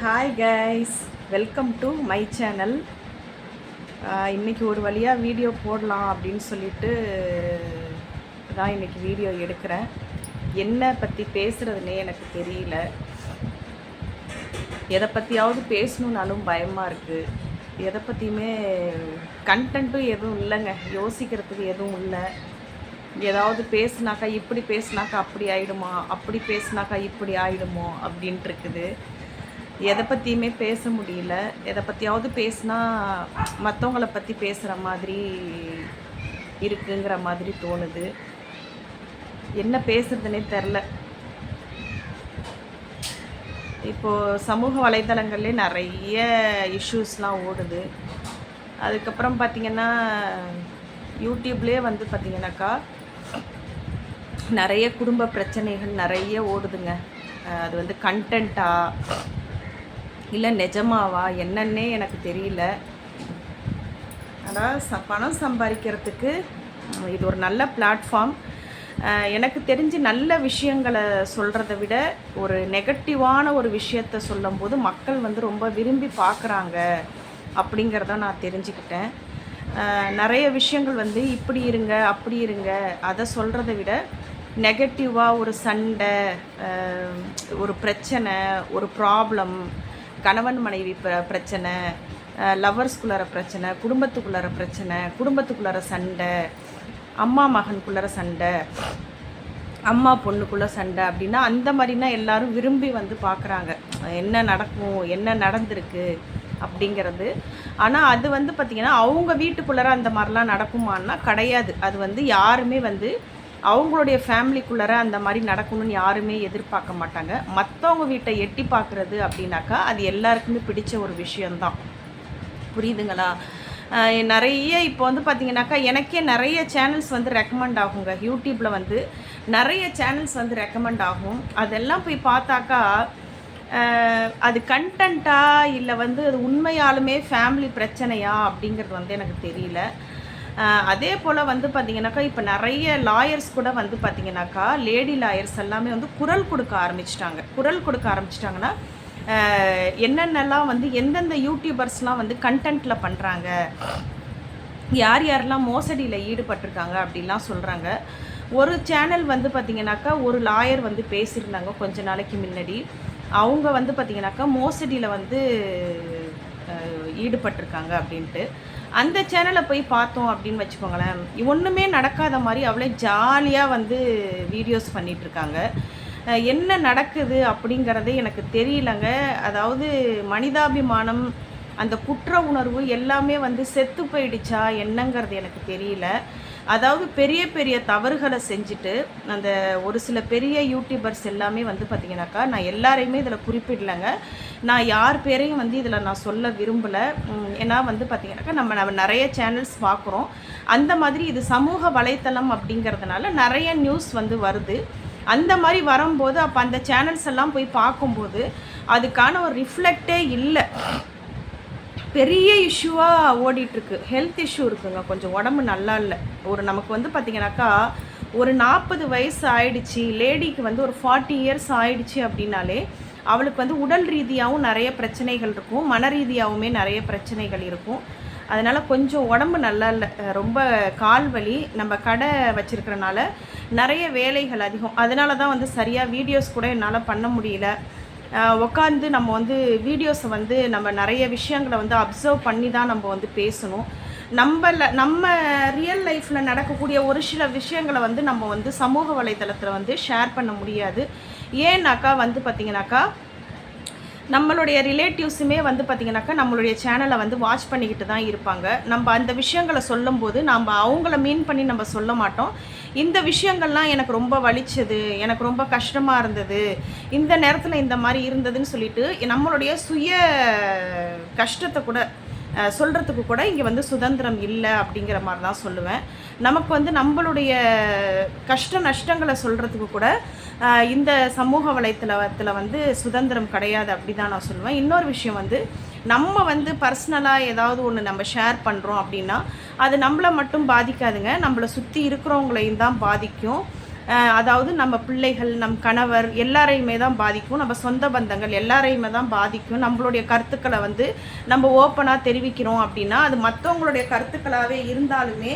Hi guys welcome to my channel இன்றைக்கி ஒரு வழியாக வீடியோ போடலாம் அப்படின்னு சொல்லிட்டு தான் இன்றைக்கி வீடியோ எடுக்கிறேன். என்ன பற்றி பேசுகிறதுனே எனக்கு தெரியல. எதை பற்றியாவது பேசணுன்னாலும் பயமாக இருக்குது எதை பற்றியுமே கண்டென்ட்டும் எதுவும் இல்லைங்க. யோசிக்கிறதுக்கு எதுவும் இல்லை. ஏதாவது பேசுனாக்கா இப்படி பேசுனாக்கா அப்படி ஆகிடுமா அப்படி பேசுனாக்கா இப்படி ஆகிடுமோ அப்படின்ட்டு இருக்குது. எதை பற்றியுமே பேச முடியல. எதை பற்றியாவது பேசுனா மற்றவங்கள பற்றி பேசுகிற மாதிரி இருக்குங்கிற மாதிரி தோணுது. என்ன பேசுறதுனே தெரில. இப்போது சமூக வலைத்தளங்கள்லே நிறைய இஷ்யூஸ்லாம் ஓடுது. அதுக்கப்புறம் பார்த்திங்கன்னா யூடியூப்லேயே வந்து பார்த்திங்கனாக்கா நிறைய குடும்ப பிரச்சனைகள் நிறைய ஓடுதுங்க. அது வந்து கண்டென்ட்டா இல்லை நிஜமாவா? என்னன்னே எனக்கு தெரியல. ஆனால் ச பணம் சம்பாதிக்கிறதுக்கு இது ஒரு நல்ல பிளாட்ஃபார்ம் எனக்கு தெரிஞ்சு நல்ல விஷயங்களை சொல்கிறத விட ஒரு நெகட்டிவான ஒரு விஷயத்த சொல்லும்போது மக்கள் வந்து ரொம்ப விரும்பி பார்க்குறாங்க அப்படிங்கிறத நான் தெரிஞ்சுக்கிட்டேன். நிறைய விஷயங்கள் வந்து இப்படி இருங்க அப்படி இருங்க அதை சொல்கிறத விட நெகட்டிவாக ஒரு சண்டை ஒரு பிரச்சனை ஒரு ப்ராப்ளம் கணவன் மனைவி பிர பிரச்சனை லவ்வர்ஸ்குள்ளார பிரச்சனை குடும்பத்துக்குள்ளார பிரச்சனை குடும்பத்துக்குள்ளார சண்டை அம்மா மகனுக்குள்ளார சண்டை அம்மா பொண்ணுக்குள்ள சண்டை அப்படின்னா அந்த மாதிரினா எல்லாரும் விரும்பி வந்து பார்க்குறாங்க என்ன நடக்கும் என்ன நடந்திருக்கு அப்படிங்கிறது. ஆனால் அது வந்து பார்த்திங்கன்னா அவங்க வீட்டுக்குள்ளார அந்த மாதிரிலாம் நடக்குமான்னா கிடையாது. அது வந்து யாருமே வந்து அவங்களுடைய ஃபேமிலிக்குள்ளார அந்த மாதிரி நடக்கணும்னு யாருமே எதிர்பார்க்க மாட்டாங்க. மற்றவங்க வீட்டை எட்டி பார்க்குறது அப்படின்னாக்கா அது எல்லாருக்குமே பிடிச்ச ஒரு விஷயந்தான் புரியுதுங்களா? நிறைய இப்போ வந்து பார்த்தீங்கன்னாக்கா எனக்கே நிறைய சேனல்ஸ் வந்து ரெக்கமெண்ட் ஆகுங்க. யூடியூப்பில் வந்து நிறைய சேனல்ஸ் வந்து ரெக்கமெண்ட் ஆகும். அதெல்லாம் போய் பார்த்தாக்கா அது கண்டென்ட்டா இல்லை வந்து அது உண்மையாலுமே ஃபேமிலி பிரச்சனையா அப்படிங்கிறது வந்து எனக்கு தெரியல. அதே போல் வந்து பார்த்திங்கனாக்கா இப்போ நிறைய லாயர்ஸ் கூட வந்து பார்த்திங்கனாக்கா லேடி லாயர்ஸ் எல்லாமே வந்து குரல் கொடுக்க ஆரம்பிச்சிட்டாங்க. குரல் கொடுக்க ஆரம்பிச்சிட்டாங்கன்னா என்னென்னலாம் வந்து எந்தெந்த யூடியூபர்ஸ்லாம் வந்து கண்டென்ட்டில் பண்ணுறாங்க யார் யாரெல்லாம் மோசடியில் ஈடுபட்டிருக்காங்க அப்படிலாம் சொல்கிறாங்க ஒரு சேனல் வந்து பார்த்திங்கனாக்கா ஒரு லாயர் வந்து பேசியிருந்தாங்க கொஞ்ச நாளைக்கு முன்னாடி. அவங்க வந்து பார்த்திங்கனாக்கா மோசடியில் வந்து ஈடுபட்டிருக்காங்க அப்படின்ட்டு. அந்த சேனலை போய் பார்த்தோம் அப்படின்னு வச்சுக்கோங்களேன் ஒன்றுமே நடக்காத மாதிரி அவ்வளோ ஜாலியாக வந்து வீடியோஸ் பண்ணிகிட்ருக்காங்க என்ன நடக்குது அப்படிங்கிறதே எனக்கு தெரியலங்க. அதாவது மனிதாபிமானம் அந்த குற்ற உணர்வு எல்லாமே வந்து செத்து போயிடுச்சா என்னங்கிறது எனக்கு தெரியல. அதாவது பெரிய பெரிய தவறுகளை செஞ்சுட்டு அந்த ஒரு சில பெரிய யூடியூபர்ஸ் எல்லாமே வந்து பார்த்திங்கனாக்கா நான் எல்லாரையுமே இதில் குறிப்பிடலைங்க. நான் யார் பேரையும் வந்து இதில் நான் சொல்ல விரும்பலை. ஏன்னா வந்து பார்த்திங்கனாக்கா நம்ம நம்ம நிறைய சேனல்ஸ் பார்க்குறோம் அந்த மாதிரி இது சமூக வலைத்தளம் அப்படிங்கிறதுனால நிறைய நியூஸ் வந்து வருது. அந்த மாதிரி வரும்போது அப்போ அந்த சேனல்ஸ் எல்லாம் போய் பார்க்கும்போது அதுக்கான ஒரு ரிஃப்ளெக்டே இல்லை. பெரிய இஷ்யூவாக ஓடிட்டுருக்கு. ஹெல்த் இஷ்யூ இருக்குங்க. கொஞ்சம் உடம்பு நல்லா இல்லை. ஒரு நமக்கு வந்து பார்த்திங்கனாக்கா ஒரு நாற்பது வயசு ஆயிடுச்சு. லேடிக்கு வந்து ஒரு ஃபார்ட்டி இயர்ஸ் ஆயிடுச்சு அப்படின்னாலே அவளுக்கு வந்து உடல் ரீதியாகவும் நிறைய பிரச்சனைகள் இருக்கும். மன ரீதியாகவுமே நிறைய பிரச்சனைகள் இருக்கும். அதனால் கொஞ்சம் உடம்பு நல்லா இல்லை. ரொம்ப கால் வலி நம்ம கடை வச்சுருக்கிறனால நிறைய வேலைகள் அதிகம். அதனால தான் வந்து சரியாக வீடியோஸ் கூட என்னால் பண்ண முடியல. உட்காந்து நம்ம வந்து வீடியோஸை வந்து நம்ம நிறைய விஷயங்களை வந்து அப்சர்வ் பண்ணி தான் நம்ம வந்து பேசணும். நம்மள நம்ம ரியல் லைஃப்பில் நடக்கக்கூடிய ஒரு சில விஷயங்களை வந்து நம்ம வந்து சமூக வலைதளத்தில் வந்து ஷேர் பண்ண முடியாது. ஏன்னாக்கா வந்து பார்த்திங்கனாக்கா நம்மளுடைய ரிலேட்டிவ்ஸுமே வந்து பார்த்திங்கனாக்கா நம்மளுடைய சேனலை வந்து வாட்ச் பண்ணிக்கிட்டு தான் இருப்பாங்க. நம்ம அந்த விஷயங்களை சொல்லும்போது நம்ம அவங்கள மீன் பண்ணி நம்ம சொல்ல மாட்டோம். இந்த விஷயங்கள்லாம் எனக்கு ரொம்ப வலிச்சது எனக்கு ரொம்ப கஷ்டமாக இருந்தது. இந்த நேரத்தில் இந்த மாதிரி இருந்ததுன்னு சொல்லிட்டு நம்மளுடைய சுய கஷ்டத்தை கூட சொல்கிறதுக்கு கூட இங்கே வந்து சுதந்திரம் இல்லை அப்படிங்கிற மாதிரி தான் சொல்லுவேன். நமக்கு வந்து நம்மளுடைய கஷ்ட நஷ்டங்களை சொல்கிறதுக்கு கூட இந்த சமூக வலைத்தளத்தில் வந்து சுதந்திரம் கிடையாது அப்படி தான் நான் சொல்லுவேன். இன்னொரு விஷயம் வந்து நம்ம வந்து பர்சனலாக ஏதாவது ஒன்று நம்ம ஷேர் பண்ணுறோம் அப்படின்னா அது நம்மளை மட்டும் பாதிக்காதுங்க. நம்மளை சுற்றி இருக்கிறவங்களையும் தான் பாதிக்கும். அதாவது நம்ம பிள்ளைகள் நம் கணவர் எல்லாரையுமே தான் பாதிக்கும். நம்ம சொந்த பந்தங்கள் எல்லாரையுமே தான் பாதிக்கும். நம்மளுடைய கருத்துக்களை வந்து நம்ம ஓப்பனாக தெரிவிக்கிறோம் அப்படின்னா அது மற்றவங்களுடைய கருத்துக்களாகவே இருந்தாலுமே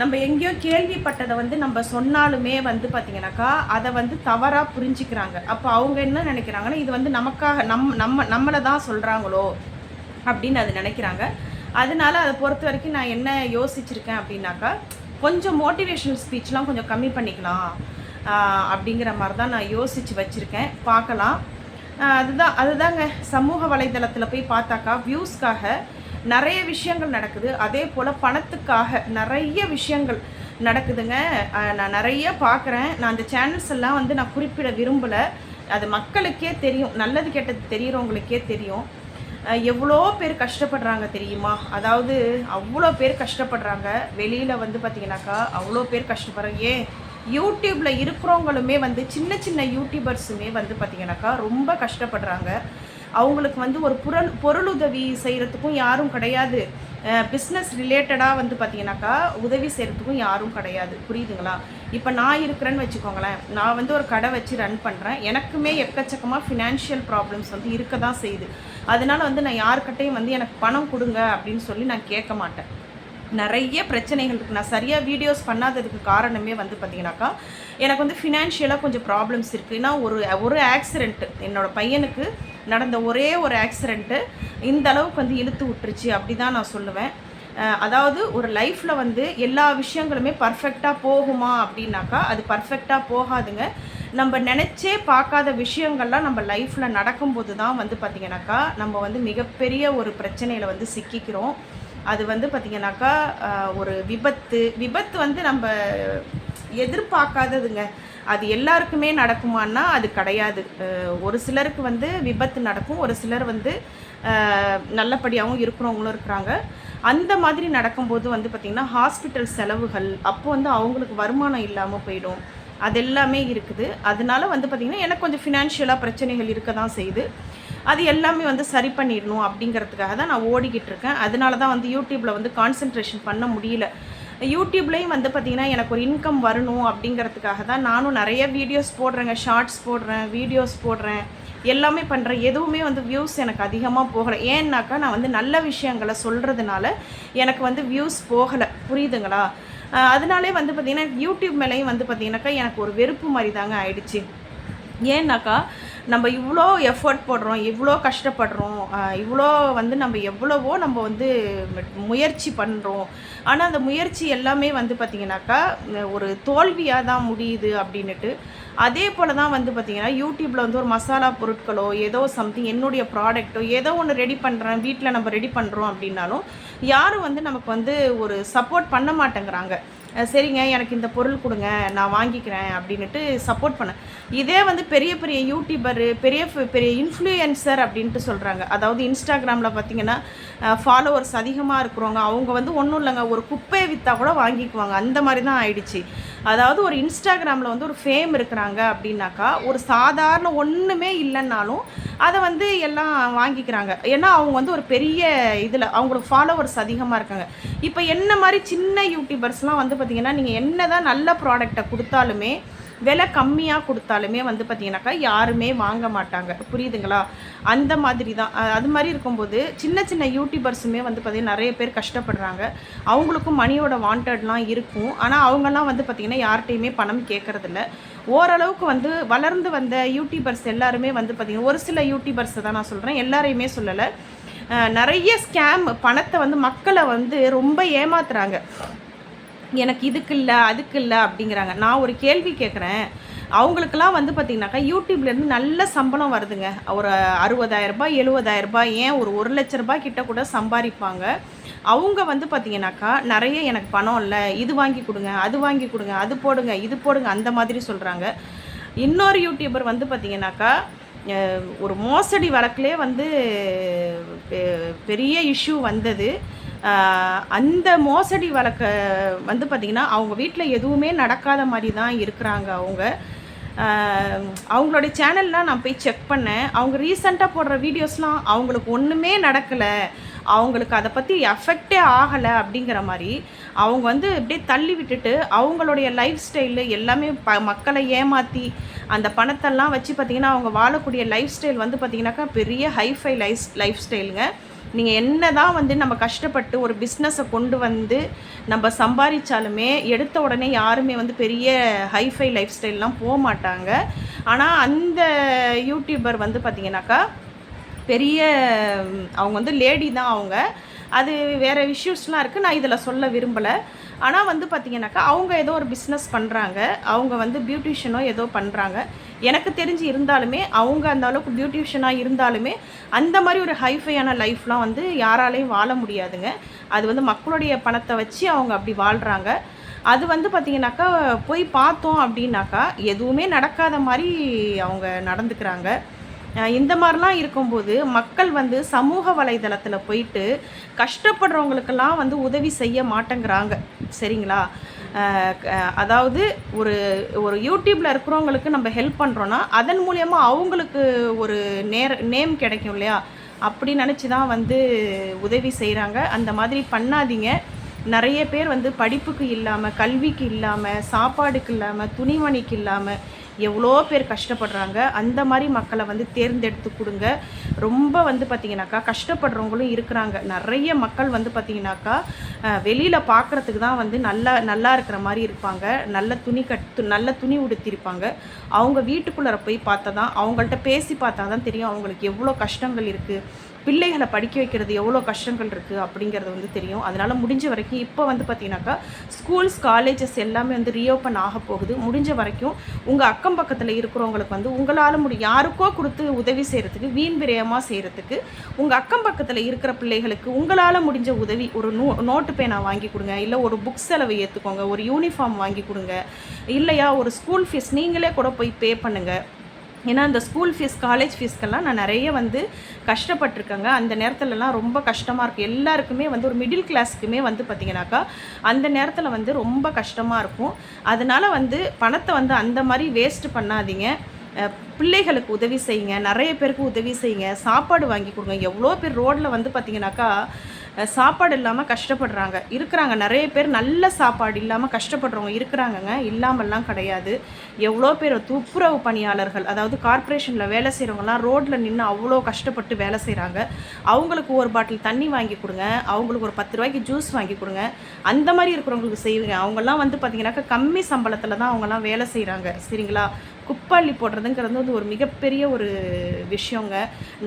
நம்ம எங்கேயோ கேள்விப்பட்டதை வந்து நம்ம சொன்னாலுமே வந்து பார்த்தீங்கன்னாக்கா அதை வந்து தவறாக புரிஞ்சுக்கிறாங்க. அப்போ அவங்க என்ன நினைக்கிறாங்கன்னா இது வந்து நமக்காக நம் நம்ம நம்மளை தான் சொல்கிறாங்களோ அப்படின்னு அது நினைக்கிறாங்க. அதனால அதை பொறுத்த வரைக்கும் நான் என்ன யோசிச்சிருக்கேன் அப்படின்னாக்கா கொஞ்சம் மோட்டிவேஷனல் ஸ்பீச்லாம் கொஞ்சம் கம்மி பண்ணிக்கலாம் அப்படிங்கிற மாதிரி தான் நான் யோசித்து வச்சுருக்கேன். பார்க்கலாம். அதுதான் அதுதாங்க சமூக வலைதளத்தில் போய் பார்த்தாக்கா வியூஸ்க்காக நிறைய விஷயங்கள் நடக்குது. அதே போல் பணத்துக்காக நிறைய விஷயங்கள் நடக்குதுங்க. நான் நிறைய பார்க்குறேன். நான் அந்த சேனல்ஸ் எல்லாம் வந்து நான் குறிப்பிட விரும்பலை. அது மக்களுக்கே தெரியும். நல்லது கெட்டது தெரிகிறவங்களுக்கே தெரியும். எவ்வளோ பேர் கஷ்டப்படுறாங்க தெரியுமா? அதாவது அவ்வளோ பேர் கஷ்டப்படுறாங்க. வெளியில் வந்து பார்த்தீங்கன்னாக்கா அவ்வளோ பேர் கஷ்டப்படுறாங்க. ஏன்? யூடியூப்பில் இருக்கிறவங்களுமே வந்து சின்ன சின்ன யூடியூபர்ஸுமே வந்து பார்த்தீங்கன்னாக்கா ரொம்ப கஷ்டப்படுறாங்க. அவங்களுக்கு வந்து ஒரு புரல் பொருளுதவி செய்கிறதுக்கும் யாரும் கிடையாது. பிஸ்னஸ் ரிலேட்டடாக வந்து பார்த்தீங்கன்னாக்கா உதவி செய்கிறதுக்கும் யாரும் கிடையாது. புரியுதுங்களா? இப்போ நான் இருக்கிறேன்னு வச்சுக்கோங்களேன். நான் வந்து ஒரு கடை வச்சு ரன் பண்ணுறேன் எனக்குமே எக்கச்சக்கமாக ஃபினான்ஷியல் ப்ராப்ளம்ஸ் வந்து இருக்க தான் செய்யுது. அதனால வந்து நான் யாருக்கிட்டையும் வந்து எனக்கு பணம் கொடுங்க அப்படின்னு சொல்லி நான் கேட்க மாட்டேன். நிறைய பிரச்சனைகள் இருக்குது நான் சரியாக வீடியோஸ் பண்ணாததுக்கு காரணமே வந்து பார்த்தீங்கன்னாக்கா எனக்கு வந்து ஃபினான்ஷியலாக கொஞ்சம் ப்ராப்ளம்ஸ் இருக்குது நான் ஒரு ஒரு ஆக்சிடெண்ட்டு என்னோடய பையனுக்கு நடந்த ஒரே ஒரு ஆக்சிடெண்ட்டு இந்த அளவுக்கு வந்து இழுத்து விட்டுருச்சு அப்படி தான் நான் சொல்லுவேன். அதாவது ஒரு லைஃப்பில் வந்து எல்லா விஷயங்களுமே பர்ஃபெக்டாக போகுமா அப்படின்னாக்கா அது பர்ஃபெக்டாக போகாதுங்க. நம்ம நினச்சே பார்க்காத விஷயங்கள்லாம் நம்ம லைஃப்பில் நடக்கும்போது தான் வந்து பார்த்திங்கனாக்கா நம்ம வந்து மிகப்பெரிய ஒரு பிரச்சனையில் வந்து சிக்கிக்கிறோம். அது வந்து பார்த்திங்கனாக்கா ஒரு விபத்து. விபத்து வந்து நம்ம எதிர்பார்க்காததுங்க. அது எல்லாருக்குமே நடக்குமான்னா அது கிடையாது. ஒரு சிலருக்கு வந்து விபத்து நடக்கும். ஒரு சிலர் வந்து நல்லபடியாகவும் இருக்கிறவங்களும் இருக்கிறாங்க. அந்த மாதிரி நடக்கும்போது வந்து பார்த்திங்கன்னா ஹாஸ்பிட்டல் செலவுகள் அப்போ வந்து அவங்களுக்கு வருமானம் இல்லாமல் போயிடும். அது எல்லாமே இருக்குது. அதனால வந்து பார்த்திங்கன்னா எனக்கு கொஞ்சம் ஃபினான்ஷியலாக பிரச்சனைகள் இருக்க தான் செய்யுது. அது எல்லாமே வந்து சரி பண்ணிடணும் அப்படிங்கிறதுக்காக தான் நான் ஓடிக்கிட்டு இருக்கேன். அதனால தான் வந்து யூடியூப்பில் வந்து கான்சென்ட்ரேஷன் பண்ண முடியல. யூடியூப்லேயும் வந்து பார்த்திங்கன்னா எனக்கு ஒரு இன்கம் வரணும் அப்படிங்கிறதுக்காக தான் நானும் நிறைய வீடியோஸ் போடுறேங்க. ஷார்ட்ஸ் போடுறேன் வீடியோஸ் போடுறேன். எல்லாமே பண்ணுறேன் எதுவுமே வந்து வியூஸ் எனக்கு அதிகமாக போகலை. ஏன்னாக்கா நான் வந்து நல்ல விஷயங்களை சொல்கிறதுனால எனக்கு வந்து வியூஸ் போகலை. புரியுதுங்களா? அதனாலே வந்து பார்த்திங்கன்னா யூடியூப் மேலேயும் வந்து பார்த்திங்கனாக்கா எனக்கு ஒரு வெறுப்பு மாதிரி தாங்க ஆயிடுச்சு. ஏன்னாக்கா நம்ம இவ்வளோ எஃபர்ட் போடுறோம் இவ்வளோ கஷ்டப்படுறோம் இவ்வளோ வந்து நம்ம எவ்வளவோ நம்ம வந்து முயற்சி பண்ணுறோம் ஆனால் அந்த முயற்சி எல்லாமே வந்து பார்த்திங்கனாக்கா ஒரு தோல்வியாக தான் முடியுது அப்படின்னுட்டு. அதே போல் தான் வந்து பார்த்திங்கன்னா யூடியூப்பில் வந்து ஒரு மசாலா பொருட்களோ ஏதோ சம்திங் என்னுடைய ப்ராடக்ட்டோ ஏதோ ஒன்று ரெடி பண்ணுறேன் வீட்டில் நம்ம ரெடி பண்ணுறோம் அப்படின்னாலும் யாரும் வந்து நமக்கு வந்து ஒரு சப்போர்ட் பண்ண மாட்டேங்கிறாங்க. சரிங்க எனக்கு இந்த பொருள் கொடுங்க நான் வாங்கிக்கிறேன் அப்படின்னுட்டு சப்போர்ட் பண்ணேன் இதே வந்து பெரிய பெரிய யூடியூபரு பெரிய பெரிய இன்ஃப்ளூயன்சர் அப்படின்ட்டு சொல்கிறாங்க அதாவது இன்ஸ்டாகிராமில் பார்த்தீங்கன்னா ஃபாலோவர்ஸ் அதிகமாக இருக்கிறவங்க அவங்க வந்து ஒன்றும் இல்லைங்க ஒரு குப்பையை விற்றா கூட வாங்கிக்குவாங்க. அந்த மாதிரி தான் ஆயிடுச்சு. அதாவது ஒரு இன்ஸ்டாகிராமில் வந்து ஒரு ஃபேம் இருக்கிறாங்க அப்படின்னாக்கா ஒரு சாதாரண ஒன்றுமே இல்லைன்னாலும் அதை வந்து எல்லாம் வாங்கிக்கிறாங்க. ஏன்னா அவங்க வந்து ஒரு பெரிய இதில் அவங்களுக்கு ஃபாலோவர்ஸ் அதிகமாக இருக்காங்க. இப்போ என்ன மாதிரி சின்ன யூடியூபர்ஸ்லாம் வந்து பார்த்திங்கன்னா நீங்கள் என்ன தான் நல்ல ப்ராடக்டை கொடுத்தாலுமே விலை கம்மியாக கொடுத்தாலுமே வந்து பார்த்தீங்கன்னாக்கா யாருமே வாங்க மாட்டாங்க. புரியுதுங்களா? அந்த மாதிரி தான். அது மாதிரி இருக்கும்போது சின்ன சின்ன யூடியூபர்ஸுமே வந்து பார்த்திங்கன்னா நிறைய பேர் கஷ்டப்படுறாங்க. அவங்களுக்கும் மணியோட வாண்டட்லாம் இருக்கும். ஆனால் அவங்கெல்லாம் வந்து பார்த்திங்கன்னா யார்கிட்டையுமே பணம் கேட்குறதில்ல ஓரளவுக்கு வந்து வளர்ந்து வந்த யூடியூபர்ஸ் எல்லாருமே வந்து பார்த்திங்கன்னா ஒரு சில யூடியூபர்ஸை தான் நான் சொல்கிறேன் எல்லாரையுமே சொல்லலை. நிறைய ஸ்கேம் பணத்தை வந்து மக்களை வந்து ரொம்ப ஏமாத்துறாங்க. எனக்கு இதுக்கு இல்லை அதுக்கு இல்லை அப்படிங்கிறாங்க. நான் ஒரு கேள்வி கேட்குறேன் அவங்களுக்கெல்லாம் வந்து பார்த்திங்கனாக்கா யூடியூப்லேருந்து நல்ல சம்பளம் வருதுங்க. ஒரு அறுபதாயிரரூபா எழுபதாயிரரூபா ஏன் ஒரு ஒரு லட்ச ரூபாய் கிட்ட கூட சம்பாதிப்பாங்க. அவங்க வந்து பார்த்திங்கனாக்கா நிறைய எனக்கு பணம் இல்லை இது வாங்கி கொடுங்க அது வாங்கி கொடுங்க அது போடுங்க இது போடுங்க அந்த மாதிரி சொல்கிறாங்க இன்னொரு யூடியூபர் வந்து பார்த்திங்கனாக்கா ஒரு மோசடி வழக்கிலே வந்து பெ- பெரிய இஷ்யூ வந்தது. அந்த மோசடி வழக்க வந்து பார்த்திங்கன்னா அவங்க வீட்டில் எதுவுமே நடக்காத மாதிரி தான் இருக்கிறாங்க அவங்க. அவங்களுடைய சேனல்லாம் நான் போய் செக் பண்ணேன். அவங்க ரீசண்டாக போடுற வீடியோஸ்லாம் அவங்களுக்கு ஒன்றுமே நடக்கலை. அவங்களுக்கு அதை பற்றி எஃபெக்டே ஆகலை அப்படிங்கிற மாதிரி அவங்க வந்து அப்படியே தள்ளி விட்டுட்டு அவங்களுடைய லைஃப் ஸ்டைலு எல்லாமே ப மக்களை ஏமாற்றி அந்த பணத்தெல்லாம் வச்சு பார்த்திங்கன்னா அவங்க வாழக்கூடிய லைஃப் ஸ்டைல் வந்து பார்த்திங்கனாக்கா பெரிய ஹைஃபை லைஃப் லைஃப் ஸ்டைலுங்க நீங்கள் என்ன தான் வந்து நம்ம கஷ்டப்பட்டு ஒரு பிஸ்னஸை கொண்டு வந்து நம்ம சம்பாதிச்சாலுமே எடுத்த உடனே யாருமே வந்து பெரிய ஹைஃபை லைஃப் ஸ்டைல்லாம் போக மாட்டாங்க. ஆனால் அந்த யூடியூபர் வந்து பார்த்திங்கனாக்கா பெரிய அவங்க வந்து லேடி தான் அவங்க. அது வேறு இஷ்யூஸ்லாம் இருக்குது நான் இதில் சொல்ல விரும்பலை. ஆனால் வந்து பார்த்திங்கனாக்கா அவங்க ஏதோ ஒரு பிஸ்னஸ் பண்ணுறாங்க அவங்க வந்து பியூட்டிஷியனோ ஏதோ பண்ணுறாங்க எனக்கு தெரிஞ்சு இருந்தாலுமே அவங்க அந்த அளவுக்கு பியூட்டிஷியனாக இருந்தாலுமே அந்த மாதிரி ஒரு ஹைஃபையான லைஃப்லாம் வந்து யாராலையும் வாழ முடியாதுங்க. அது வந்து மக்களுடைய பணத்தை வச்சு அவங்க அப்படி வாழ்கிறாங்க அது வந்து பார்த்திங்கனாக்கா போய் பார்த்தோம் அப்படின்னாக்கா எதுவுமே நடக்காத மாதிரி அவங்க நடந்துக்கிறாங்க. இந்த மாதிரிலாம் இருக்கும்போது மக்கள் வந்து சமூக வலைதளத்தில் போயிட்டு கஷ்டப்படுறவங்களுக்கெல்லாம் வந்து உதவி செய்ய மாட்டேங்கிறாங்க. சரிங்களா? அதாவது ஒரு ஒரு யூடியூப்பில் இருக்கிறவங்களுக்கு நம்ம ஹெல்ப் பண்ணுறோன்னா அதன் மூலயமா அவங்களுக்கு ஒரு நேர நேம் கிடைக்கும் இல்லையா? அப்படி நினச்சி தான் வந்து உதவி செய்கிறாங்க அந்த மாதிரி பண்ணாதீங்க. நிறைய பேர் வந்து படிப்புக்கு இல்லாமல் கல்விக்கு இல்லாமல் சாப்பாடுக்கு இல்லாமல் துணிமணிக்கு இல்லாமல் எவ்வளோ பேர் கஷ்டப்படுறாங்க. அந்த மாதிரி மக்களை வந்து தேர்ந்தெடுத்து கொடுங்க. ரொம்ப வந்து பார்த்திங்கனாக்கா கஷ்டப்படுறவங்களும் இருக்கிறாங்க. நிறைய மக்கள் வந்து பார்த்திங்கனாக்கா வெளியில் பார்க்குறதுக்கு தான் வந்து நல்லா நல்லா இருக்கிற மாதிரி இருப்பாங்க. நல்ல துணி கட்டு நல்ல துணி உடுத்திருப்பாங்க அவங்க வீட்டுக்குள்ளே போய் பார்த்தா தான் அவங்கள்ட்ட பேசி பார்த்தா தான் தெரியும் அவங்களுக்கு எவ்வளோ கஷ்டங்கள் இருக்குது பிள்ளைகளை படிக்க வைக்கிறது எவ்வளோ கஷ்டங்கள் இருக்குது அப்படிங்கிறது வந்து தெரியும். அதனால் முடிஞ்ச வரைக்கும் இப்போ வந்து பார்த்தீங்கன்னாக்கா ஸ்கூல்ஸ் காலேஜஸ் எல்லாமே வந்து ரீஓப்பன் ஆக போகுது. முடிஞ்ச வரைக்கும் உங்கள் அக்கம் பக்கத்தில் இருக்கிறவங்களுக்கு வந்து உங்களால் முடி யாருக்கோ கொடுத்து உதவி செய்கிறதுக்கு வீண் விரயமாக செய்கிறதுக்கு உங்கள் அக்கம் பக்கத்தில் இருக்கிற பிள்ளைகளுக்கு உங்களால் முடிஞ்ச உதவி ஒரு நோ நோட்டு பேனா வாங்கி கொடுங்க. இல்லை ஒரு புக் செலவை ஏற்றுக்கோங்க ஒரு யூனிஃபார்ம் வாங்கி கொடுங்க. இல்லையா ஒரு ஸ்கூல் ஃபீஸ் நீங்களே கூட போய் பே பண்ணுங்கள் ஏன்னா அந்த ஸ்கூல் ஃபீஸ் காலேஜ் ஃபீஸ்க்கெல்லாம் நான் நிறைய வந்து கஷ்டப்பட்டிருக்கேங்க. அந்த நேரத்துலலாம் ரொம்ப கஷ்டமாக இருக்கும். எல்லாருக்குமே வந்து ஒரு மிடில் கிளாஸுக்குமே வந்து பார்த்திங்கனாக்கா அந்த நேரத்தில் வந்து ரொம்ப கஷ்டமாக இருக்கும். அதனால் வந்து பணத்தை வந்து அந்த மாதிரி வேஸ்ட் பண்ணாதீங்க. பிள்ளைகளுக்கு உதவி செய்யுங்க. நிறைய பேருக்கு உதவி செய்யுங்க. சாப்பாடு வாங்கி கொடுங்க. எவ்வளோ பேர் ரோட்டில் வந்து பார்த்திங்கனாக்கா சாப்பாடு இல்லாமல் கஷ்டப்படுறாங்க. இருக்கிறாங்க. நிறைய பேர் நல்ல சாப்பாடு இல்லாமல் கஷ்டப்படுறவங்க இருக்கிறாங்கங்க. இல்லாமல்லாம் கிடையாது. எவ்வளோ பேர் துப்புரவு பணியாளர்கள் அதாவது கார்ப்பரேஷனில் வேலை செய்கிறவங்கலாம் ரோட்டில் நின்று அவ்வளோ கஷ்டப்பட்டு வேலை செய்கிறாங்க அவங்களுக்கு ஒரு பாட்டில் தண்ணி வாங்கி கொடுங்க. அவங்களுக்கு ஒரு பத்து ரூபாய்க்கு ஜூஸ் வாங்கி கொடுங்க. அந்த மாதிரி இருக்கிறவங்களுக்கு செய்வீங்க. அவங்கெல்லாம் வந்து பார்த்திங்கனாக்கா கம்மி சம்பளத்தில் தான் அவங்கெல்லாம் வேலை செய்கிறாங்க சரிங்களா? குப்பை அள்ளி போடுறதுங்கிறது வந்து ஒரு மிகப்பெரிய ஒரு விஷயங்க.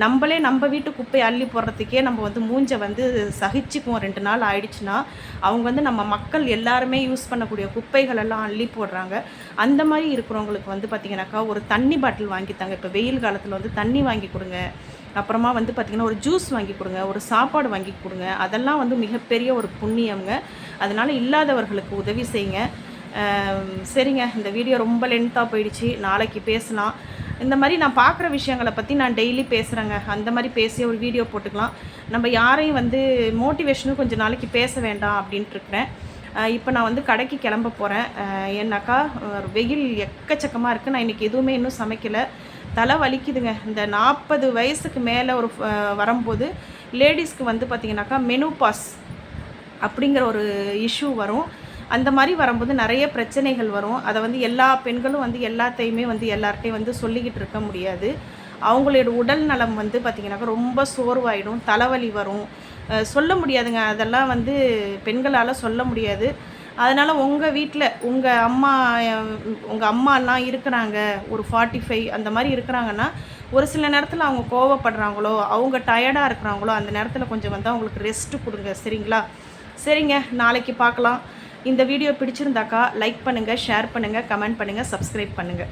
நம்மளே நம்ம வீட்டு குப்பையை அள்ளி போடுறதுக்கே நம்ம வந்து மூஞ்சை வந்து சகிச்சுக்குவோம். ரெண்டு நாள் ஆயிடுச்சுன்னா அவங்க வந்து நம்ம மக்கள் எல்லாருமே யூஸ் பண்ணக்கூடிய குப்பைகள் எல்லாம் அள்ளி போடுறாங்க. அந்த மாதிரி இருக்கிறவங்களுக்கு வந்து பார்த்திங்கனாக்கா ஒரு தண்ணி பாட்டில் வாங்கித்தாங்க. இப்போ வெயில் காலத்தில் வந்து தண்ணி வாங்கி கொடுங்க. அப்புறமா வந்து பார்த்திங்கன்னா ஒரு ஜூஸ் வாங்கி கொடுங்க. ஒரு சாப்பாடு வாங்கி கொடுங்க. அதெல்லாம் வந்து மிகப்பெரிய ஒரு புண்ணியங்க அதனால் இல்லாதவர்களுக்கு உதவி செய்யுங்க. சரிங்க இந்த வீடியோ ரொம்ப லென்த்தாக போயிடுச்சு. நாளைக்கு பேசலாம். இந்த மாதிரி நான் பார்க்குற விஷயங்களை பற்றி நான் டெய்லி பேசுகிறேங்க அந்த மாதிரி பேசி ஒரு வீடியோ போட்டுக்கலாம். நம்ம யாரையும் வந்து மோட்டிவேஷனும் கொஞ்சம் நாளைக்கு பேச வேண்டாம் அப்படின்ட்டு இருக்கிறேன். இப்போ நான் வந்து கடைக்கு கிளம்ப போகிறேன் ஏன்னாக்கா வெயில் எக்கச்சக்கமாக இருக்குது நான் இன்றைக்கி எதுவுமே இன்னும் சமைக்கலை. தலை வலிக்குதுங்க. இந்த நாற்பது வயசுக்கு மேலே ஒரு வரும்போது லேடிஸ்க்கு வந்து பார்த்திங்கனாக்கா மெனு பாஸ் அப்படிங்கிற ஒரு இஷ்யூ வரும். அந்த மாதிரி வரும்போது நிறைய பிரச்சனைகள் வரும். அதை வந்து எல்லா பெண்களும் வந்து எல்லாத்தையுமே வந்து எல்லார்ட்டையும் வந்து சொல்லிக்கிட்டு இருக்க முடியாது. அவங்களோட உடல் நலம் வந்து பார்த்திங்கனாக்கா ரொம்ப சோர்வாயிடும் தலைவலி வரும். சொல்ல முடியாதுங்க. அதெல்லாம் வந்து பெண்களால் சொல்ல முடியாது. அதனால் உங்கள் வீட்டில் உங்கள் அம்மா உங்கள் அம்மாலாம் இருக்கிறாங்க ஒரு ஃபார்ட்டி ஃபைவ் அந்த மாதிரி இருக்கிறாங்கன்னா ஒரு சில நேரத்தில் அவங்க கோவப்படுறாங்களோ அவங்க டயர்டாக இருக்கிறாங்களோ அந்த நேரத்தில் கொஞ்சம் வந்து அவங்களுக்கு ரெஸ்ட்டு கொடுங்க. சரிங்களா? சரிங்க. நாளைக்கு பார்க்கலாம். இந்த வீடியோ பிடிச்சிருந்தாக்கா லைக் பண்ணுங்கள் ஷேர் பண்ணுங்கள் கமெண்ட் பண்ணுங்கள் சப்ஸ்கிரைப் பண்ணுங்கள்